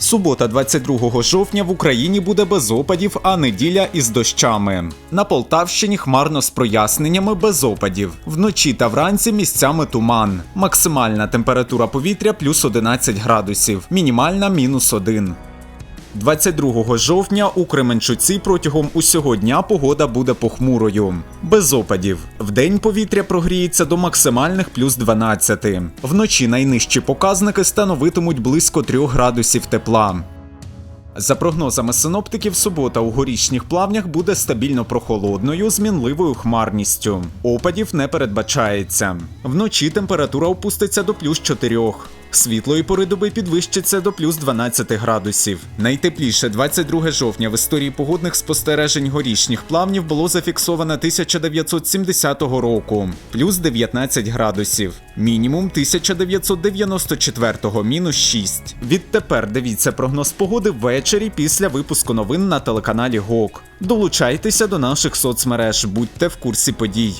Субота, 22 жовтня в Україні буде без опадів, а неділя із дощами. На Полтавщині хмарно з проясненнями без опадів. Вночі та вранці місцями туман. Максимальна температура повітря плюс 11 градусів, мінімальна мінус 1. 22 жовтня у Кременчуці протягом усього дня погода буде похмурою. Без опадів. Вдень повітря прогріється до максимальних плюс 12. Вночі найнижчі показники становитимуть близько 3 градусів тепла. За прогнозами синоптиків, субота у горішніх плавнях буде стабільно прохолодною з мінливою хмарністю. Опадів не передбачається. Вночі температура опуститься до плюс 4. Світлої пори доби підвищиться до плюс 12 градусів. Найтепліше 22 жовтня в історії погодних спостережень горішніх плавнів було зафіксовано 1970 року, плюс 19 градусів. Мінімум 1994 мінус 6. Відтепер дивіться прогноз погоди ввечері після випуску новин на телеканалі ГОК. Долучайтеся до наших соцмереж, будьте в курсі подій.